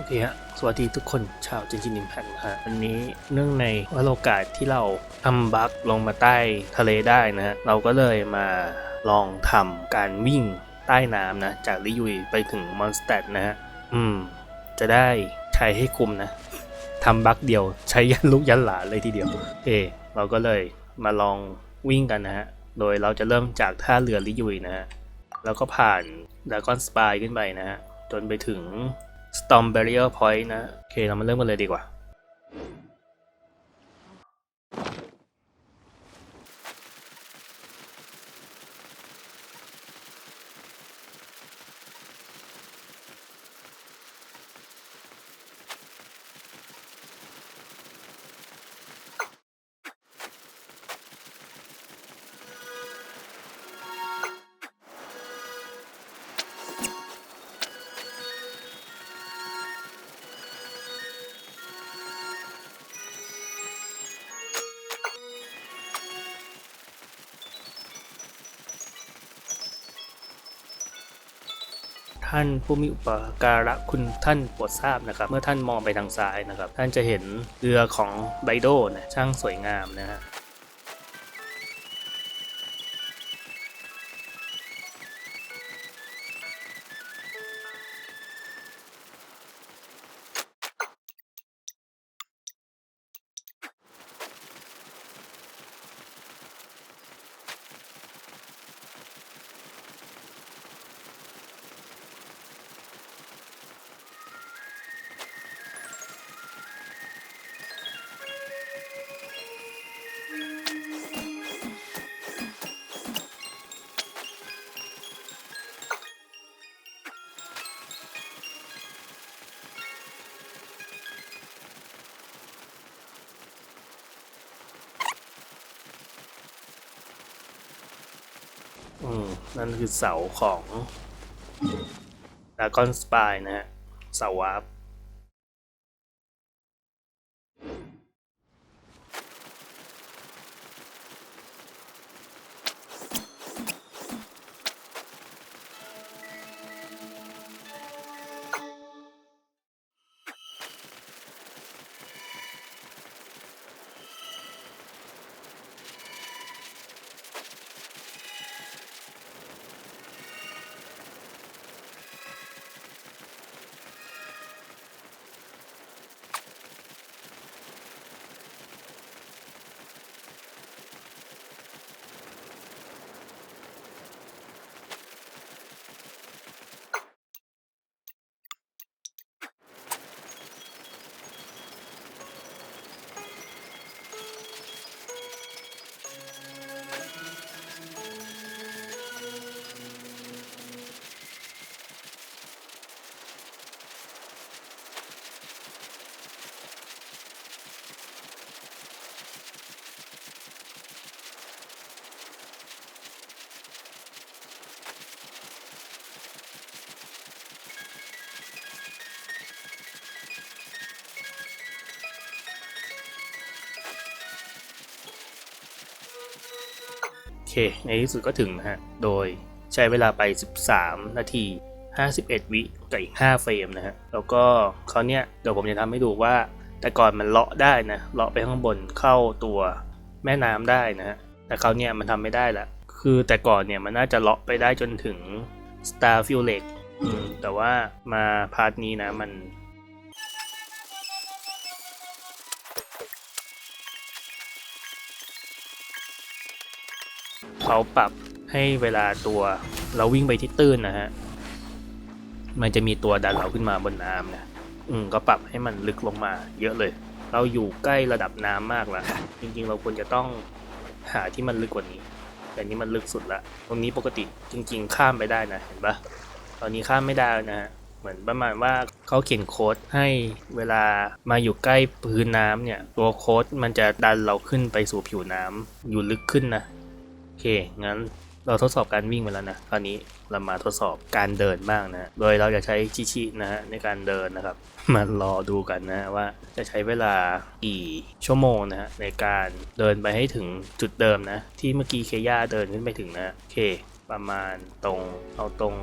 อเคฮะสวัสดีทุกคนชาวจินจินอิมแพคนะฮะวันนี้เนื่องในวันโอกาสที่เราทำบัคลงมาใต้ทะเลได้นะฮะเราก็เลยมาลองทำการวิ่งใต้น้ำนะ จากลิยุยไปถึงมอนสเตดนะฮะ อืม จะได้ใช้ให้คุมนะทำบัคเดียวใช้ยันลูกยันหลานเลยทีเดียว เอ เราก็เลยมาลองวิ่งกันนะฮะ โดยเราจะเริ่มจากท่าเรือลิยุยนะฮะ แล้วก็ผ่านด r a กอนสปายขึ้นไปนะฮะ จนไปถึง Storm Barrier Point นะ โอเค เรามาเริ่มกันเลยดีกว่า ท่านผู้มีอุปการะคุณท่านโปรดทราบนะครับ เมื่อท่านมองไปทางซ้ายนะครับ ท่านจะเห็นเรือของไบโดนะช่างสวยงามนะฮะ นั่นคือเสาของด r a กอนสปายนะฮะ เสาวาร์ป เค ในที่สุดก็ถึงนะฮะ โดยใช้เวลาไป 13 นาที 51 วิกับอีก 5 เฟรมนะฮะ แล้วก็เขาวเนี่ยเดี๋ยวผมจะทำให้ดูว่า แต่ก่อนมันเลาะได้นะ เลาะไปข้างบนเข้าตัวแม่น้ำได้นะฮะ แต่เขาวเนี่ยมันทำไม่ได้ละ คือแต่ก่อนเนี่ยมันน่าจะเลาะไปได้จนถึง Starfield Lake แต่ว่ามาพาร์ทนี้นะมัน เขาปรับให้เวลาตัวเราวิ่งไปที่ตื้นนะฮะ มันจะมีตัวดันเราขึ้นมาบนน้ำนะอืมก็ปรับให้มันลึกลงมา เยอะเลย เราอยู่ใกล้ระดับน้ำมากแล้วจริงๆ เราควรจะต้องหาที่มันลึกกว่านี้ แต่นี้มันลึกสุดละตรงนี้ปกติจริง ๆ ข้ามไปได้นะเห็นปะตอนนี้ข้ามไม่ได้นะฮะเหมือนประมาณว่าเขาเขียนโค้ดให้เวลามาอยู่ใกล้พื้นน้ำเนี่ย ตัวโค้ดมันจะดันเราขึ้นไปสู่ผิวน้ำอยู่ลึกขึ้นนะ เค งั้นเราทดสอบการวิ่งไปแล้วนะ คราวนี้เรามาทดสอบการเดินบ้างนะ โดยเราจะใช้ชิชินะฮะในการเดินนะครับ มารอดูกันนะว่าจะใช้เวลากี่ชั่วโมงนะฮะในการเดินไปให้ถึงจุดเดิมนะ ที่เมื่อกี้เคย่าเดินขึ้นไปถึงนะโอเค ประมาณตรงเอาตรง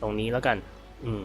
ตรงนี้แล้วกัน อืม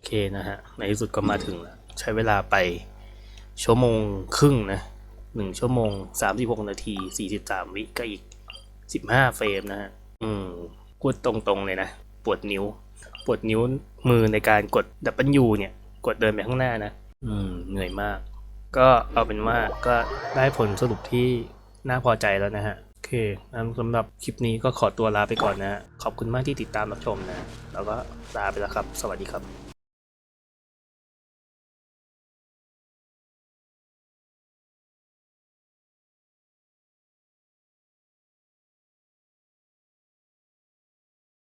อเคนะฮะ ในที่สุดก็มาถึงแล้ว ใช้เวลาไปชั่วโมงครึ่งนะหนึ่งชั่วโมงสามสิบหกนาทีสี่สิบสามวิก็อีกสิบห้าเฟรมนะฮะ อืมพูดตรงๆเลยนะ ปวดนิ้ว ปวดนิ้วมือในการกดดับเบิลยูเนี่ย กดเดินไปข้างหน้านะ อืม เหนื่อยมาก ก็เอาเป็นว่าก็ได้ผลสรุปที่น่าพอใจแล้วนะฮะ โอเคงั้นสำหรับคลิปนี้ก็ขอตัวลาไปก่อนนะฮะ ขอบคุณมากที่ติดตามรับชมนะ แล้วก็ลาไปแล้วครับ สวัสดีครับ